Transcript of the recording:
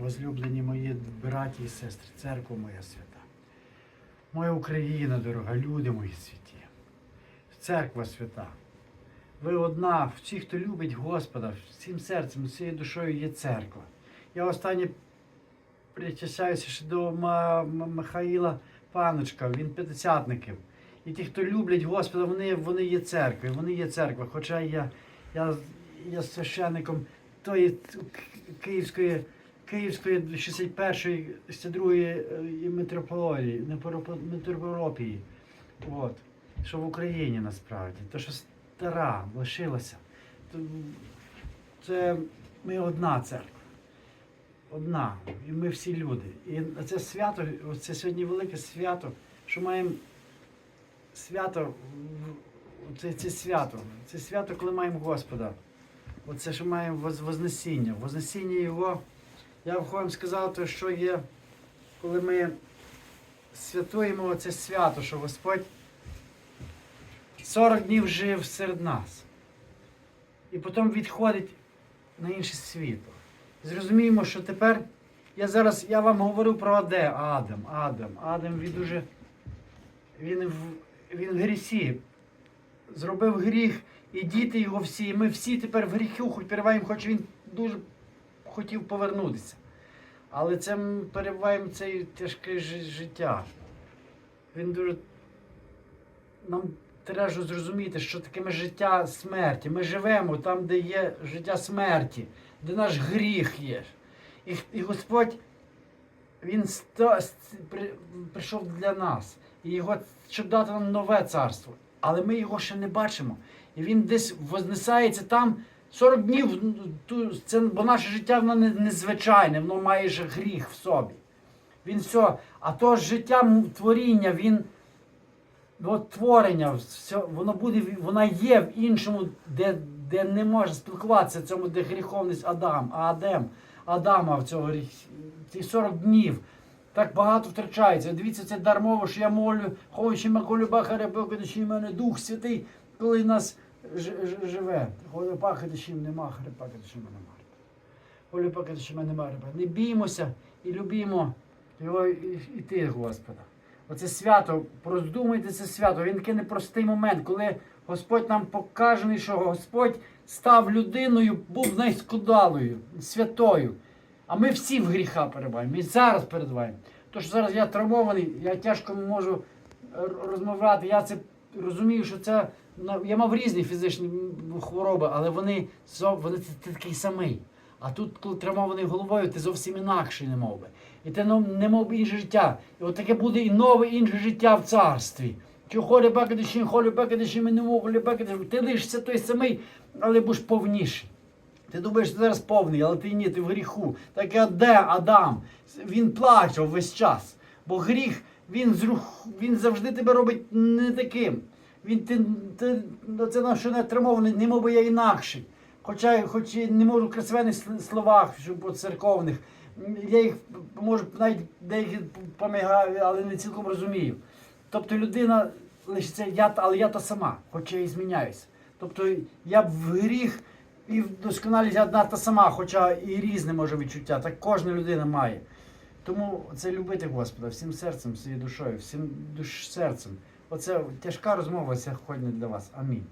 возлюблені мої браті і сестри, церква моя свята. Моя Україна дорога, люди мої святі, церква свята. Ви одна, всі, хто любить Господа, всім серцем, всією душою є церква. Я останнє причащаюся ще до Михаїла Паночка, він п'ятдесятників. І ті, хто люблять Господа, вони, вони є церквою, вони є церква. Хоча я, я, я священником тої Київської, Київської 61-ї, 62-ї митрополії, митрополопії. От. Що в Україні насправді. То, що стара лишилася. Це ми одна церква. Одна. І ми всі люди. І це свято, це сьогодні велике свято, що маємо свято, це, це свято. Це свято, коли маємо Господа. Оце, що маємо Вознесіння. Вознесіння Його, я вам сказав, то, що є, коли ми святуємо це свято, що Господь 40 днів жив серед нас. І потім відходить на інше світло. Зрозуміємо, що тепер я зараз я вам говорю про Аде, Адам, Адам. Адам він дуже він в, він в грісі. Зробив гріх, і діти його всі, і ми всі тепер в гріху хоч перебуваємо, хоч він дуже хотів повернутися. Але це ми перебуваємо це тяжке життя. Він дуже. Нам треба зрозуміти, що таке ми життя смерті. Ми живемо там, де є життя смерті, де наш гріх є. І, і Господь Він ста, при, прийшов для нас. І його, щоб дати нам нове царство. Але ми його ще не бачимо. І він десь вознесається там 40 днів, ну, це, бо наше життя воно не, незвичайне, воно має ж гріх в собі. Він все. А то життя творіння, він от творення, все, воно буде, вона є в іншому, де, де не може спілкуватися цьому, де гріховність Адам, а Адем, Адама в цього ці 40 днів. Так багато втрачається. Дивіться, це дармово, що я молю, хоче маколю бахаре, покидачі мене Дух Святий, коли нас живе. Холю пахидачі нема, харе пахидачі мене має. Холю пахидачі мене має. Не біймося і любімо його і, і ти, Господа. Оце свято, роздумайте це свято. Він такий непростий момент, коли Господь нам покаже, що Господь став людиною, був найскудалою, святою. А ми всі в гріха перебуваємо. І зараз перебуваємо. Тож зараз я травмований, я тяжко можу розмовляти. Я це розумію, що це ну, я мав різні фізичні хвороби, але вони, вони ти, такий самий. А тут, коли травмований головою, ти зовсім інакший, не мов би. І ти ну, не мов би інше життя. І от таке буде і нове інше життя в царстві. Чи холі бекадиші, холі бекадиші, ми не холі бекадиші. Ти лишишся той самий, але будеш повніший. Ти думаєш, ти зараз повний, але ти ні, ти в гріху. Так а де Адам? Він плачав весь час. Бо гріх, він, зрух, він завжди тебе робить не таким. Він ти, ти, ну, це на що не тримований, не мов би я інакший. Хоча, хоч і не можу в красивенних сл- словах, щоб церковних, я їх можу навіть деякі помигаю, але не цілком розумію. Тобто людина лише я, але я та сама, хоча я і зміняюся. Тобто я в гріх і в досконалість одна та сама, хоча і різне може відчуття, так кожна людина має. Тому це любити Господа всім серцем, всією душою, всім душ серцем. Оце тяжка розмова сьогодні для вас. Амінь.